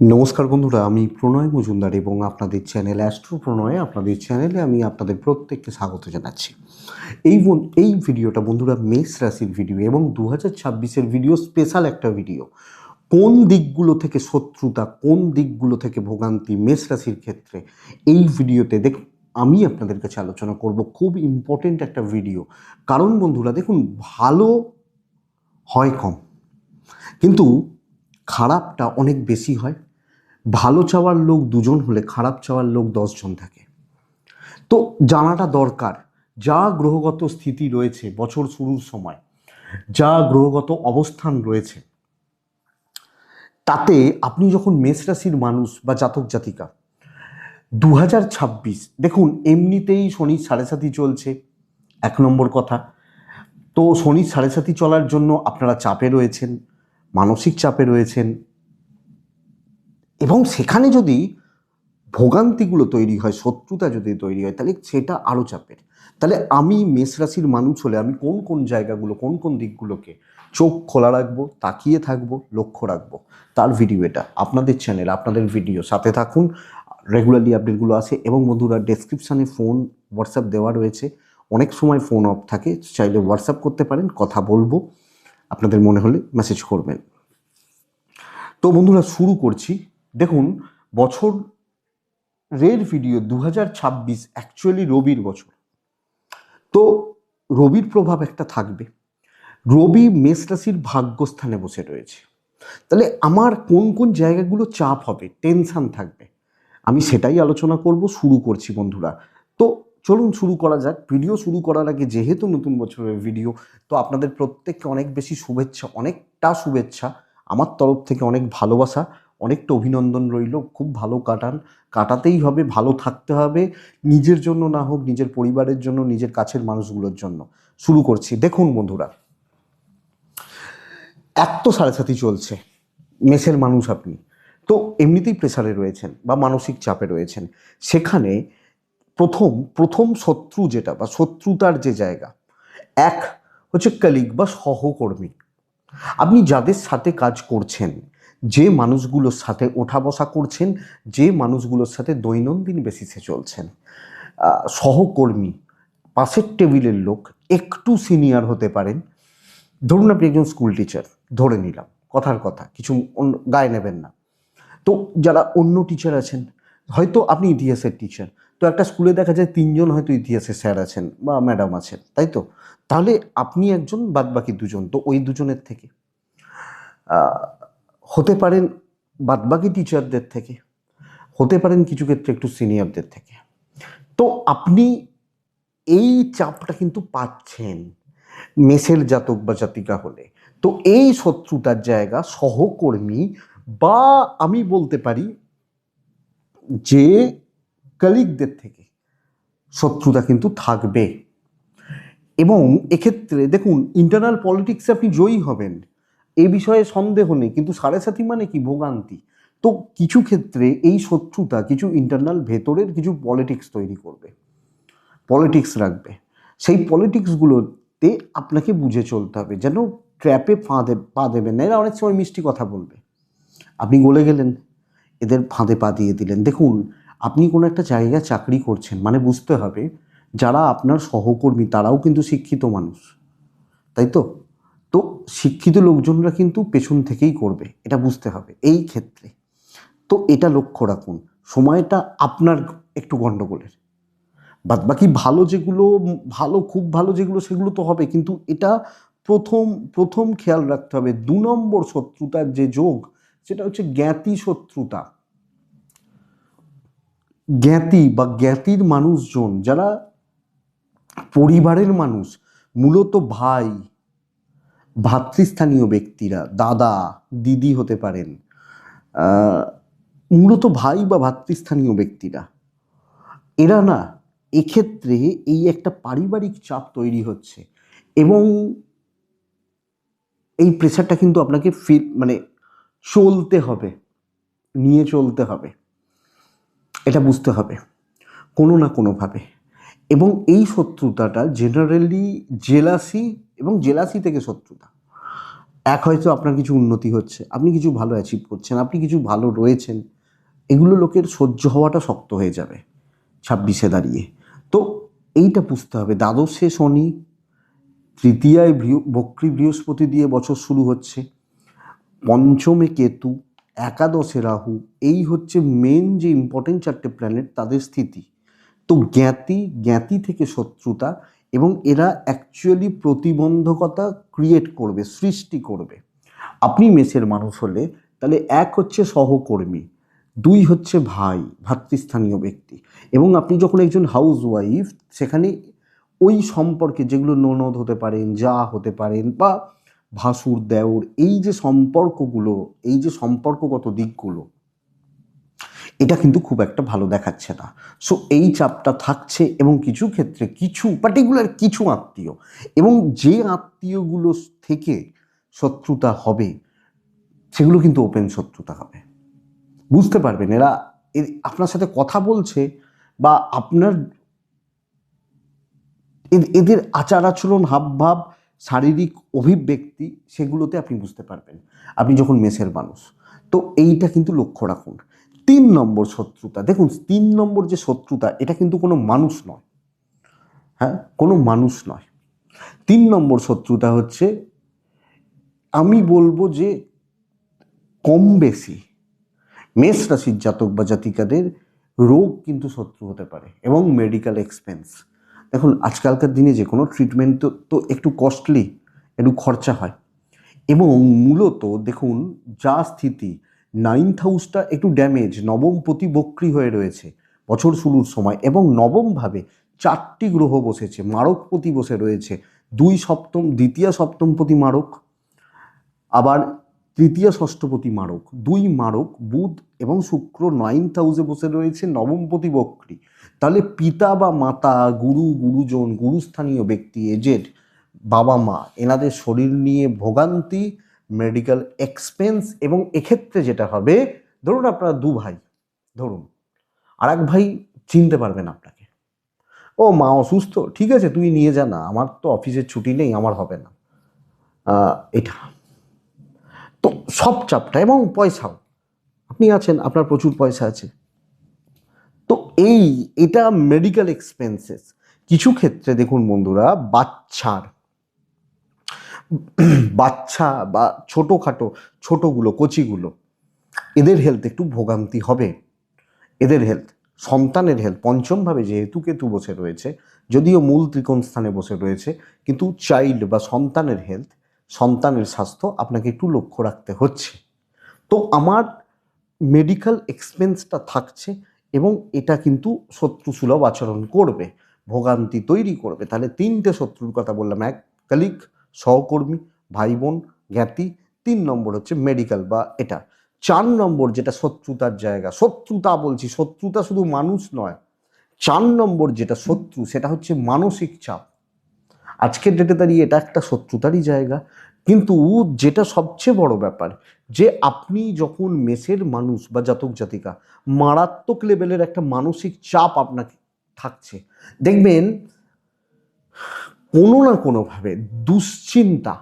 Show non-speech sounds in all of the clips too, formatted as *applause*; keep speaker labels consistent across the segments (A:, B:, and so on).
A: নমস্কার বন্ধুরা, আমি প্রণয় মজুমদার এবং আপনাদের চ্যানেল অ্যাস্ট্রো প্রণয়ে, আপনাদের চ্যানেলে আমি আপনাদের প্রত্যেককে স্বাগত জানাচ্ছি। এই এই ভিডিওটা বন্ধুরা মেষ রাশির ভিডিও এবং দু হাজার ছাব্বিশের ভিডিও স্পেশাল একটা ভিডিও। কোন দিকগুলো থেকে শত্রুতা, কোন দিকগুলো থেকে ভোগান্তি মেষ রাশির ক্ষেত্রে এই ভিডিওতে দেখ আমি আপনাদের কাছে আলোচনা করব খুব ইম্পর্টেন্ট একটা ভিডিও। কারণ বন্ধুরা দেখুন, ভালো হয় কম, কিন্তু খারাপটা অনেক বেশি হয়। ভালো চাওয়ার লোক দুজন হলে খারাপ চাওয়ার লোক দশজন থাকে। তো জানাটা দরকার, যা গ্রহগত স্থিতি রয়েছে বছর শুরুর সময়, যা গ্রহগত অবস্থান রয়েছে, তাতে আপনি যখন মেষ রাশির মানুষ বা জাতক জাতিকা দু হাজার ছাব্বিশ, দেখুন এমনিতেই শনির সাড়ে সাথী চলছে, এক নম্বর কথা। তো শনির সাড়ে সাথী চলার জন্য আপনারা চাপে রয়েছেন, মানসিক চাপে রয়েছেন এবং সেখানে যদি ভোগান্তিগুলো তৈরি হয়, শত্রুতা যদি তৈরি হয়, তাহলে সেটা আরও চাপের। তাহলে আমি মেষ রাশির মানুষ হলে আমি কোন কোন জায়গাগুলো, কোন কোন দিকগুলোকে চোখ খোলা রাখব, তাকিয়ে থাকব, লক্ষ্য রাখব? তার ভিডিও এটা। আপনাদের চ্যানেল আপনাদের ভিডিও সাথে থাকুন। রেগুলারলি আপডেটগুলো আসে এবং বন্ধুরা ডেসক্রিপশানে ফোন হোয়াটসঅ্যাপ দেওয়া রয়েছে। অনেক সময় ফোন অফ থাকে। চাইলে হোয়াটসঅ্যাপ করতে পারেন। কথা বলব। আপনাদের মনে হলে মেসেজ করবেন। তো বন্ধুরা, শুরু করছি। দেখুন বছর রের ভিডিও দু হাজার ছাব্বিশ অ্যাকচুয়ালি রবির বছর। তো রবির প্রভাব একটা থাকবে। রবি মেষ রাশির ভাগ্যস্থানে বসে রয়েছে। তাহলে আমার কোন কোন জায়গাগুলো চাপ হবে টেনশান থাকবে, আমি সেটাই আলোচনা করব, শুরু করছি বন্ধুরা। তো চলুন শুরু করা যাক। ভিডিও শুরু করার আগে যেহেতু নতুন বছরের ভিডিও তো আপনাদের প্রত্যেককে অনেক বেশি শুভেচ্ছা, অনেকটা শুভেচ্ছা। আমার তরফ থেকে অনেক ভালোবাসা। অনেকটা অভিনন্দন রইল। খুব ভালো কাটান। কাটাতেই হবে, ভালো থাকতে হবে। নিজের জন্য না হোক, নিজের পরিবারের জন্য, নিজের কাছের মানুষগুলোর জন্য। শুরু করছি। দেখুন বন্ধুরা এক তো সাড়ে সাথী চলছে। মেসের মানুষ আপনি। তো এমনিতেই প্রেসারে রয়েছেন বা মানসিক চাপে রয়েছেন। সেখানে প্রথম প্রথম শত্রু যেটা বা শত্রুতার যে জায়গা, এক হচ্ছে কলিগ বা সহকর্মী। আপনি যাদের সাথে কাজ করছেন যে মানুষগুলোর সাথে ওঠা বসা করছেন, যে মানুষগুলোর সাথে দৈনন্দিন বেসিসে চলছেন। সহকর্মী, পাশের টেবিলের লোক একটু সিনিয়র হতে পারেন। ধরুন আপনি একজন স্কুল টিচার ধরে নিলাম, কথার কথা, কিছু গায়ে নেবেন না। তো যারা অন্য টিচার আছেন, হয়তো আপনি ইতিহাসের টিচার তো একটা স্কুলে দেখা যায় তিনজন হয়তো ইতিহাসের স্যার আছেন বা ম্যাডাম আছেন, তাই তো? তাহলে আপনি একজন বাদ বাকি দুজন, তো ওই দুজনের থেকে। হতে পারেন বাদবাকি টিচারদের থেকে, হতে পারেন কিছু ক্ষেত্রে একটু সিনিয়রদের থেকে। তো আপনি এই চাপটা কিন্তু পাচ্ছেন মেসের জাতক বা জাতিকা হলে। তো এই শত্রুতার জায়গা সহকর্মী বা আমি বলতে পারি যে কলিগদের থেকে শত্রুতা কিন্তু থাকবে। এবং এক্ষেত্রে দেখুন ইন্টারনাল পলিটিক্সে আপনি জয়ী হবেন। এ বিষয়ে সন্দেহ নেই, কিন্তু সাড়ে সাথী মানে কি? ভোগান্তি। তো কিছু ক্ষেত্রে এই শত্রুতা কিছু ইন্টারনাল ভেতরের কিছু পলিটিক্স তৈরি করবে পলিটিক্স রাখবে। সেই পলিটিক্সগুলোতে আপনাকে বুঝে চলতে হবে যেন ট্র্যাপে ফাঁদে পা দেবেন না। এরা অনেক সময় মিষ্টি কথা বলবে। আপনি গলে গেলেন, এদের ফাঁদে পা দিয়ে দিলেন। দেখুন, আপনি কোনো একটা জায়গায় চাকরি করছেন মানে বুঝতে হবে যারা আপনার সহকর্মী, তারাও কিন্তু শিক্ষিত মানুষ। তাই তো? তো শিক্ষিত লোকজনরা কিন্তু পেছন থেকেই করবে, এটা বুঝতে হবে এই ক্ষেত্রে। তো এটা লক্ষ্য রাখুন, সময়টা আপনার একটু গণ্ডগোলের বাদ বাকি ভালো যেগুলো, ভালো, খুব ভালো যেগুলো, সেগুলো তো হবে, কিন্তু এটা প্রথম প্রথম খেয়াল রাখতে হবে, দু নম্বর শত্রুতার যে যোগ, সেটা হচ্ছে জ্ঞাতি শত্রুতা। জ্ঞাতি বা জ্ঞাতির মানুষজন, যারা পরিবারের মানুষ, মূলত ভাই ভাতৃস্থানীয় ব্যক্তিরা, দাদা, দিদি হতে পারেন মূলত ভাই বা ভাতৃস্থানীয় ব্যক্তিরা, এরা না এক্ষেত্রে এই একটা পারিবারিক চাপ তৈরি হচ্ছে এবং এই প্রেশারটা কিন্তু আপনাকে ফিল মানে চলতে হবে, নিয়ে চলতে হবে, এটা বুঝতে হবে, কোনো না কোনোভাবে এবং এই শত্রুতাটা জেনারেলি জেলাসি এবং জেলাসি থেকে শত্রুতা। এক হয়তো আপনার কিছু উন্নতি হচ্ছে, আপনি কিছু ভালো অ্যাচিভ করছেন, আপনি কিছু ভালো রয়েছেন, এগুলো লোকের সহ্য হওয়াটা শক্ত হয়ে যাবে ছাব্বিশে দাঁড়িয়ে। তো এইটা বুঝতে হবে, দ্বাদশে শনি তৃতীয়ায় বক্রী বৃহস্পতি দিয়ে বছর শুরু হচ্ছে, পঞ্চমে কেতু, একাদশে রাহু, এই হচ্ছে মেন যে ইম্পর্টেন্ট চারটে প্ল্যানেট তাদের স্থিতি। তো জ্ঞাতি জ্ঞাতি থেকে শত্রুতা এবং এরা অ্যাকচুয়ালি প্রতিবন্ধকতা ক্রিয়েট করবে, সৃষ্টি করবে। আপনি মেসের মানুষ হলে তাহলে এক হচ্ছে সহকর্মী, দুই হচ্ছে ভাই, ভাতৃস্থানীয় ব্যক্তি। এবং আপনি যখন একজন হাউস ওয়াইফ সেখানে ওই সম্পর্কে যেগুলো ননদ হতে পারেন, যা হতে পারেন বা ভাসুর, দেওর, এই যে সম্পর্কগুলো, এই যে সম্পর্কগত দিকগুলো এটা কিন্তু খুব একটা ভালো দেখাচ্ছে না। সো এই চাপটা থাকছে এবং কিছু ক্ষেত্রে কিছু পার্টিকুলার কিছু আত্মীয় এবং যে আত্মীয়গুলো থেকে শত্রুতা হবে, সেগুলো কিন্তু ওপেন শত্রুতা হবে। বুঝতে পারবেন, এরা আপনার সাথে কথা বলছে বা আপনার এদের আচার আচরণ, হাবভাব, শারীরিক অভিব্যক্তি, সেগুলোতে আপনি বুঝতে পারবেন। আপনি যখন মেসের মানুষ, তো এইটা কিন্তু লক্ষ্য রাখুন। তিন নম্বর শত্রুতা। দেখুন, তিন নম্বর যে শত্রুতা, এটা কিন্তু কোনো মানুষ নয়। হ্যাঁ কোনো মানুষ নয়। তিন নম্বর শত্রুতা হচ্ছে, আমি বলব যে কম বেশি মেষ রাশির জাতক বা জাতিকাদের রোগ কিন্তু শত্রু হতে পারে এবং মেডিকেল এক্সপেন্স দেখুন, আজকালকার দিনে যে কোনো ট্রিটমেন্ট তো তো একটু কস্টলি একটু খরচা হয়। এবং মূলত দেখুন, যা স্থিতি নাইন্থ হাউসটা একটু ড্যামেজ নবম প্রতি বক্রী হয়ে রয়েছে বছর শুরুর সময় এবং নবমভাবে চারটি গ্রহ বসেছে মারকপতি বসে রয়েছে, দুই সপ্তম, দ্বিতীয় সপ্তমপতি মারক, আবার তৃতীয় ষষ্ঠপতি মারক, দুই মারক, বুধ এবং শুক্র নাইন্থ হাউসে বসে রয়েছে নবমপতি বক্রী তাহলে পিতা বা মাতা, গুরু, গুরুজন, গুরুস্থানীয় ব্যক্তি এজেড বাবা মা এনাদের শরীর নিয়ে ভোগান্তি মেডিকেল এক্সপেন্স এবং এক্ষেত্রে যেটা হবে, ধরুন আপনারা দু ভাই, ধরুন। আর এক ভাই চিনতে পারবেন আপনাকে। ও মা অসুস্থ, ঠিক আছে, তুই নিয়ে যা না, আমার তো অফিসের ছুটি নেই, আমার হবে না। এটা। তো সব চাপটা এবং পয়সাও। আপনি আছেন, আপনার প্রচুর পয়সা আছে। তো এই, এটা মেডিকেল এক্সপেন্সেস কিছু ক্ষেত্রে দেখুন বন্ধুরা, বাচ্চার *clears throat* বাচ্চা বা ছোটোখাটো, ছোটোগুলো, কচিগুলো, এদের হেলথ একটু ভোগান্তি হবে। এদের হেলথ সন্তানের হেলথ পঞ্চমভাবে যেহেতু কেতু বসে রয়েছে, যদিও মূল ত্রিকোণ স্থানে বসে রয়েছে, কিন্তু চাইল্ড বা সন্তানের হেলথ সন্তানের স্বাস্থ্য আপনাকে একটু লক্ষ্য রাখতে হচ্ছে। তো আমার মেডিকেল এক্সপেন্সটা থাকছে এবং এটা কিন্তু শত্রুসুলভ আচরণ করবে, ভোগান্তি তৈরি করবে। তাহলে তিনটে শত্রুর কথা বললাম। এক কালিক সহকর্মী ভাই বোন জ্ঞাতি, তিন নম্বর হচ্ছে মেডিকেল বা এটা। চার নম্বর যেটা শত্রুতার জায়গা, শত্রুতা বলছি, শত্রুতা শুধু মানুষ নয়। চার নম্বর যেটা শত্রু, সেটা হচ্ছে মানসিক চাপ। আজকের ডেটে দাঁড়িয়ে এটা একটা শত্রুতারই জায়গা। কিন্তু যেটা সবচেয়ে বড় ব্যাপার, যে আপনি যখন মেসের মানুষ বা জাতক জাতিকা, মারাত্মক লেভেলের একটা মানসিক চাপ আপনাকে থাকছে। দেখবেন কোনো না কোনোভাবে দুশ্চিন্তা।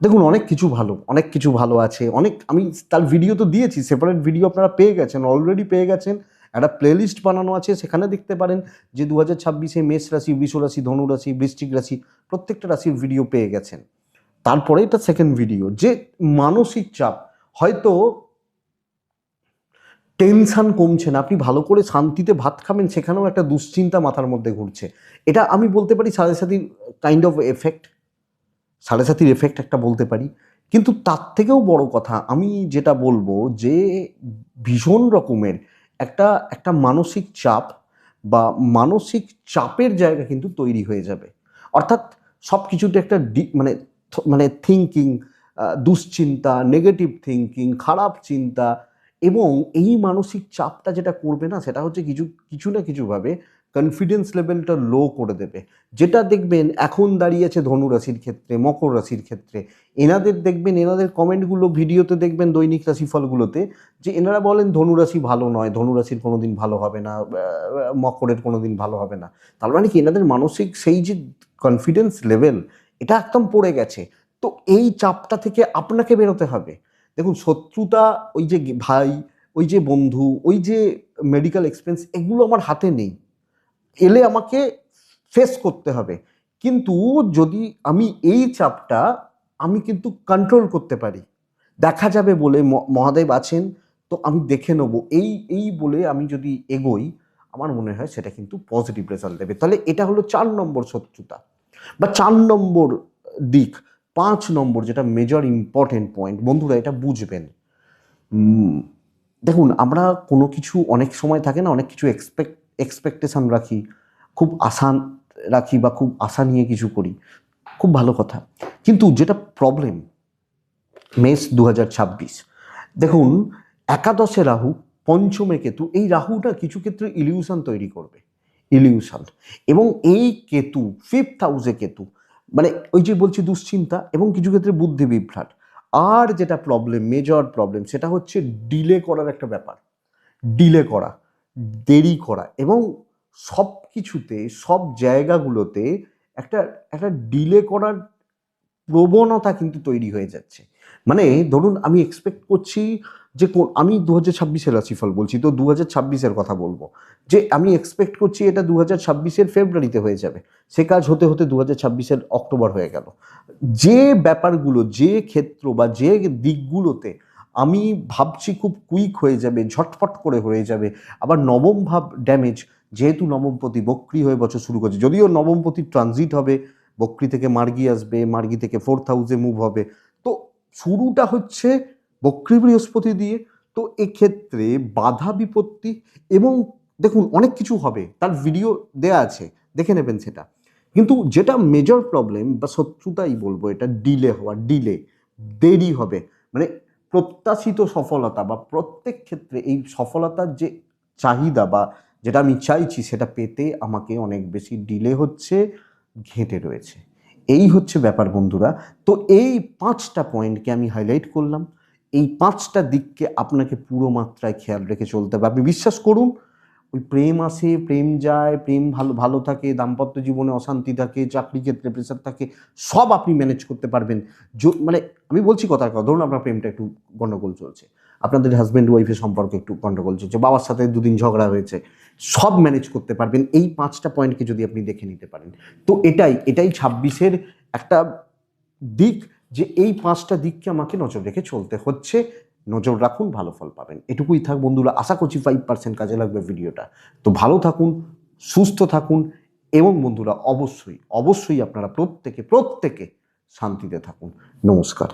A: দেখুন, অনেক কিছু ভালো, অনেক কিছু ভালো আছে। অনেক, আমি তার ভিডিও তো দিয়েছি সেপারেট ভিডিও আপনারা পেয়ে গেছেন অলরেডি পেয়ে গেছেন। একটা প্লেলিস্ট বানানো আছে, সেখানে দেখতে পারেন যে দু হাজার ছাব্বিশে মেষ রাশি, বৃষ রাশি, ধনু রাশি, বৃশ্চিক রাশি, প্রত্যেকটা রাশির ভিডিও পেয়ে গেছেন। তারপরে এটা সেকেন্ড ভিডিও যে মানসিক চাপ, হয়তো টেনশন কমছে না, আপনি ভালো করে শান্তিতে ভাত খাবেন, সেখানেও একটা দুশ্চিন্তা মাথার মধ্যে ঘুরছে। এটা আমি বলতে পারি সাড়ে সাতির কাইন্ড অফ এফেক্ট সাড়ে সাতির এফেক্ট একটা বলতে পারি। কিন্তু তার থেকেও বড় কথা, আমি যেটা বলব যে ভীষণ রকমের একটা একটা মানসিক চাপ বা মানসিক চাপের জায়গা কিন্তু তৈরি হয়ে যাবে। অর্থাৎ সব কিছুতে একটা ডি- মানে মানে থিঙ্কিং দুশ্চিন্তা নেগেটিভ থিঙ্কিং খারাপ চিন্তা এবং এই মানসিক চাপটা যেটা করবে না, সেটা হচ্ছে কিছু কিছু না কিছুভাবে কনফিডেন্স লেভেলটা লো করে দেবে। যেটা দেখবেন এখন দাঁড়িয়েছে ধনু রাশির ক্ষেত্রে, মকর রাশির ক্ষেত্রে। এনাদের দেখবেন, এনাদের কমেন্টগুলো ভিডিওতে দেখবেন, দৈনিক রাশিফলগুলোতে, যে এনারা বলেন ধনুরাশি ভালো নয় ধনুরাশির কোনো দিন ভালো হবে না মকরের কোনো দিন ভালো হবে না। তার মানে কি, এনাদের মানসিক সেই যে কনফিডেন্স লেভেল এটা একদম পড়ে গেছে। তো এই চাপটা থেকে আপনাকে বেরোতে হবে। দেখুন, শত্রুতা, ওই যে ভাই, ওই যে বন্ধু, ওই যে মেডিকেল এক্সপেন্স এগুলো আমার হাতে নেই। এলে আমাকে ফেস করতে হবে। কিন্তু যদি আমি এই চাপটা আমি কিন্তু কন্ট্রোল করতে পারি। দেখা যাবে বলে মহাদেব আছেন, তো আমি দেখে নেব। এই এই বলে আমি যদি এগোই, আমার মনে হয় সেটা কিন্তু পজিটিভ রেজাল্ট দেবে। তাহলে এটা হলো চার নম্বর শত্রুতা। বা চার নম্বর দিক পাঁচ নম্বর যেটা মেজর ইম্পর্টেন্ট পয়েন্ট বন্ধুরা এটা বুঝবেন। দেখুন, আমরা কোনো কিছু অনেক সময় থাকে না, অনেক কিছু এক্সপেক্ট এক্সপেকটেশন রাখি, খুব আশা রাখি বা খুব আশা নিয়ে কিছু করি, খুব ভালো কথা। কিন্তু যেটা প্রবলেম মেস দু হাজার ছাব্বিশ, দেখুন, একাদশে রাহু, পঞ্চমে কেতু, এই রাহুটা কিছু ক্ষেত্রে ইলিউশন তৈরি করবে ইলিউশন এবং এই কেতু ফিফথ হাউসে কেতু মানে ওই যে বলছি দুশ্চিন্তা এবং কিছু ক্ষেত্রে বুদ্ধি বিভ্রাট। আর যেটা প্রবলেম মেজর প্রবলেম সেটা হচ্ছে ডিলে করার একটা ব্যাপার। ডিলে করা, দেরি করা এবং সব কিছুতে সব জায়গাগুলোতে একটা একটা ডিলে করার প্রবণতা কিন্তু তৈরি হয়ে যাচ্ছে। মানে ধরুন আমি এক্সপেক্ট করছি যে আমি দু হাজার ছাব্বিশের রাশিফল বলছি, তো দু হাজার ছাব্বিশের কথা বলব। যে আমি এক্সপেক্ট করছি এটা দু হাজার ছাব্বিশের ফেব্রুয়ারিতে হয়ে যাবে। সে কাজ হতে হতে দু হাজার ছাব্বিশের অক্টোবর হয়ে গেল। যে ব্যাপারগুলো, যে ক্ষেত্র বা যে দিকগুলোতে আমি ভাবছি খুব কুইক হয়ে যাবে ঝটফট করে হয়ে যাবে, আবার নবম ভাব ড্যামেজ যেহেতু নবমপতি বক্রি হয়ে বছর শুরু করছে, যদিও নবমপতি ট্রানজিট হবে, বক্রি থেকে মার্গি আসবে, মার্গি থেকে ফোর্থ হাউসে মুভ হবে। তো শুরুটা হচ্ছে বক্রি বৃহস্পতি দিয়ে, তো এক্ষেত্রে বাধা বিপত্তি এবং দেখুন অনেক কিছু হবে, তার ভিডিও দেয়া আছে, দেখে নেবেন সেটা। কিন্তু যেটা মেজর প্রবলেম বা শত্রুতাই বলব, এটা ডিলে হওয়া ডিলে দেরি হবে। মানে প্রত্যাশিত সফলতা বা প্রত্যেক ক্ষেত্রে এই সফলতার যে চাহিদা বা যেটা আমি চাইছি, সেটা পেতে আমাকে অনেক বেশি ডিলে হচ্ছে, ঘেঁটে রয়েছে। এই হচ্ছে ব্যাপার বন্ধুরা। তো এই পাঁচটা পয়েন্টকে আমি হাইলাইট করলাম। এই পাঁচটা দিককে আপনাকে পুরো মাত্রায় খেয়াল রেখে চলতে হবে। আপনি বিশ্বাস করুন, ওই প্রেম আসে, প্রেম যায়, প্রেম ভালো ভালো থাকে, দাম্পত্য জীবনে অশান্তি থাকে, চাকরি ক্ষেত্রে প্রেশার থাকে, সব আপনি ম্যানেজ করতে পারবেন। মানে আমি বলছি কথা কথা, ধরুন আপনার প্রেমটা একটু গণ্ডগোল চলছে, আপনাদের হাজব্যান্ড ওয়াইফের সম্পর্কে একটু গণ্ডগোল চলছে, বাবার সাথে দুদিন ঝগড়া হয়েছে, সব ম্যানেজ করতে পারবেন। এই পাঁচটা পয়েন্টকে যদি আপনি দেখে নিতে পারেন, তো এটাই এটাই ছাব্বিশের একটা দিক। যে এই পাঁচটা দিককে আমাকে নজর রেখে চলতে হচ্ছে। নজর রাখুন, ভালো ফল পাবেন। এটুকুই থাক বন্ধুরা, আশা করছি ফাইভ পার্সেন্ট কাজে লাগবে ভিডিওটা। তো ভালো থাকুন, সুস্থ থাকুন এবং বন্ধুরা, অবশ্যই অবশ্যই আপনারা প্রত্যেকে প্রত্যেকে শান্তিতে থাকুন। নমস্কার।